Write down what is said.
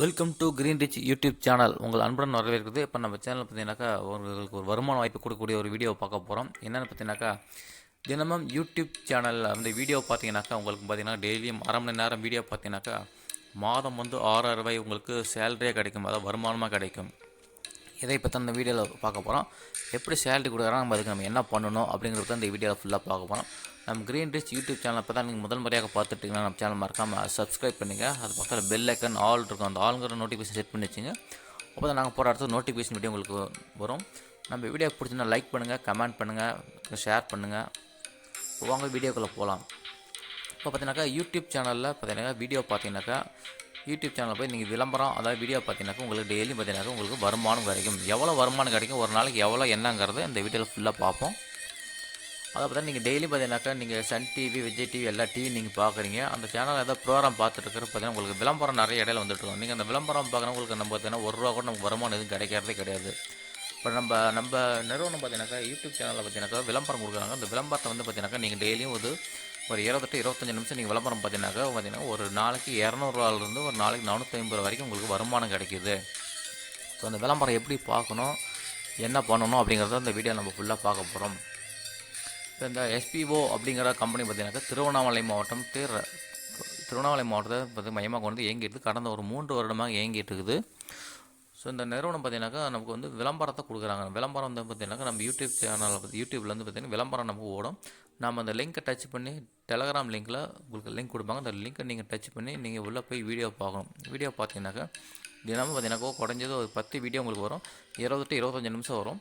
Welcome to green rich YouTube channel உங்கள் அன்புடன் வரவேற்கிறது. இப்போ நம்ம சேனல் பார்த்தீங்கன்னாக்கா உங்களுக்கு ஒரு வருமான வாய்ப்பு கொடுக்கக்கூடிய ஒரு வீடியோ பார்க்க போகிறோம் என்னென்னு பார்த்தீங்கன்னாக்கா தினமும் யூடியூப் சேனலில் வந்து வீடியோ பார்த்தீங்கன்னாக்கா உங்களுக்கு பார்த்தீங்கன்னா டெய்லியும் அரை மணி நேரம் வீடியோ பார்த்தீங்கன்னாக்கா மாதம் வந்து ஆறாயிரம் ரூபாய் உங்களுக்கு சேலரியாக கிடைக்கும். அதாவது வருமானமாக கிடைக்கும். இதை பற்றி அந்த வீடியோவில் பார்க்க போகிறோம் எப்படி சேலரி கொடுக்குறாங்க? நம்ம அதுக்கு நம்ம என்ன பண்ணணும்? அப்படிங்கிறத இந்த வீடியோவில் ஃபுல்லாக பார்க்க போகிறோம் நம்ம கிரீன் ரிச் யூடியூப் சேனல் இப்போ தான் நீங்கள் முதல் முறையாக பார்த்துட்டிங்கன்னா நம்ம சேனல் மறக்காமல் சப்ஸ்கிரைப் பண்ணிங்க. அது பக்கத்தில் பெல் ஐக்கன் ஆல் இருக்கும். அந்த ஆளுங்கிற நோட்டிஃபிகேஷன் செட் பண்ணி வச்சுங்க. அப்போ தான் நாங்கள் போகிற அடுத்த நோட்டிஃபிகேஷன் வீடியோ உங்களுக்கு வரும். நம்ம வீடியோ பிடிச்சிருந்தா லைக் பண்ணுங்கள் கமெண்ட் பண்ணுங்கள் ஷேர் பண்ணுங்கள் வாங்க வீடியோக்குள்ளே போகலாம் இப்போ பார்த்தீங்கன்னாக்கா யூடியூப் சேனலில் பார்த்தீங்கன்னாக்கா வீடியோ பார்த்தீங்கன்னாக்கா யூடியூப் சேனலில் போய் நீங்கள் விளம்பரம் அதாவது வீடியோ பார்த்தீங்கன்னாக்கா உங்களுக்கு டெய்லி பார்த்தீங்கன்னாக்கா உங்களுக்கு வருமானம் கிடைக்கும். எவ்வளோ வருமானம் கிடைக்கும் ஒரு நாளைக்கு எவ்வளோ என்னங்கிறத இந்த வீடியோவில் ஃபுல்லாக பார்ப்போம். அதை பார்த்தா நீங்கள் டெய்லி பார்த்தீங்கன்னாக்கா நீங்கள் சன் டிவி விஜய் டிவி எல்லா டிவி நீங்கள் பார்க்குறீங்க. அந்த சேனல் ஏதாவது ப்ரோக்ராம் பார்த்துட்டு பார்த்தீங்கன்னா உங்களுக்கு விளம்பரம் நிறைய இடையில வந்துட்டுருக்கோம். நீங்கள் அந்த விளம்பரம் பார்க்குறவங்களுக்கு நம்ம பார்த்தீங்கன்னா ஒரு ரூபா கூட நமக்கு வருமானம் எதுவும் கிடைக்கிறதே கிடையாது. இப்போ நம்ம நம்ம நிறுவனம் பார்த்தீங்கன்னாக்கா யூடியூப் சேனலில் பார்த்தீங்கன்னாக்கா விளம்பரம் கொடுக்குறாங்க. அந்த விளம்பரத்தை வந்து பார்த்தீங்கன்னாக்கா நீங்கள் டெய்லியும் ஒரு ஒரு இருபத்தெட்டு இருபத்தஞ்சி நிமிஷம் நீங்கள் விளம்பரம் பார்த்தீங்கன்னாக்கா பார்த்தீங்கன்னா ஒரு நாளைக்கு இரநூறுவாலேருந்து ஒரு நாளைக்கு நானூற்றி ஐம்பது வரைக்கும் உங்களுக்கு வருமானம் கிடைக்கிது. ஸோ அந்த விளம்பரம் எப்படி பார்க்கணும் என்ன பண்ணணும் அப்படிங்கிறத இந்த வீடியோ நம்ம ஃபுல்லாக பார்க்க போகிறோம் இப்போ இந்த எஸ்பிஓ அப்படிங்கிற கம்பெனி பார்த்தீங்கன்னாக்கா திருவண்ணாமலை மாவட்டம் திரு திருவண்ணாமலை மாவட்டத்தை பார்த்து மையமாக கொண்டு வந்து இயங்கிட்டு கடந்த ஒரு மூன்று வருடமாக இயங்கிட்டு இருக்குது. ஸோ இந்த நிறுவனம் பார்த்தீங்கன்னாக்கா நமக்கு வந்து விளம்பரத்தை கொடுக்குறாங்க. விளம்பரம் வந்து பார்த்தீங்கன்னாக்கா நம்ம யூடியூப் சேனலில் பற்றி யூடியூப்லேருந்து பார்த்தீங்கன்னா விளம்பரம் நமக்கு ஓடும். நம்ம அந்த லிங்க்கை டச் பண்ணி டெலகிராம் லிங்க்கில் உங்களுக்கு லிங்க் கொடுப்பாங்க. அந்த லிங்க்கை நீங்கள் டச் பண்ணி நீங்கள் உள்ளே போய் வீடியோ பார்க்கணும். வீடியோ பார்த்தீங்கன்னாக்கா தினமும் பார்த்தீங்கன்னாக்கா குறைஞ்சது ஒரு பத்து வீடியோ உங்களுக்கு வரும். இருபது டு இருபத்தஞ்சு நிமிஷம் வரும்.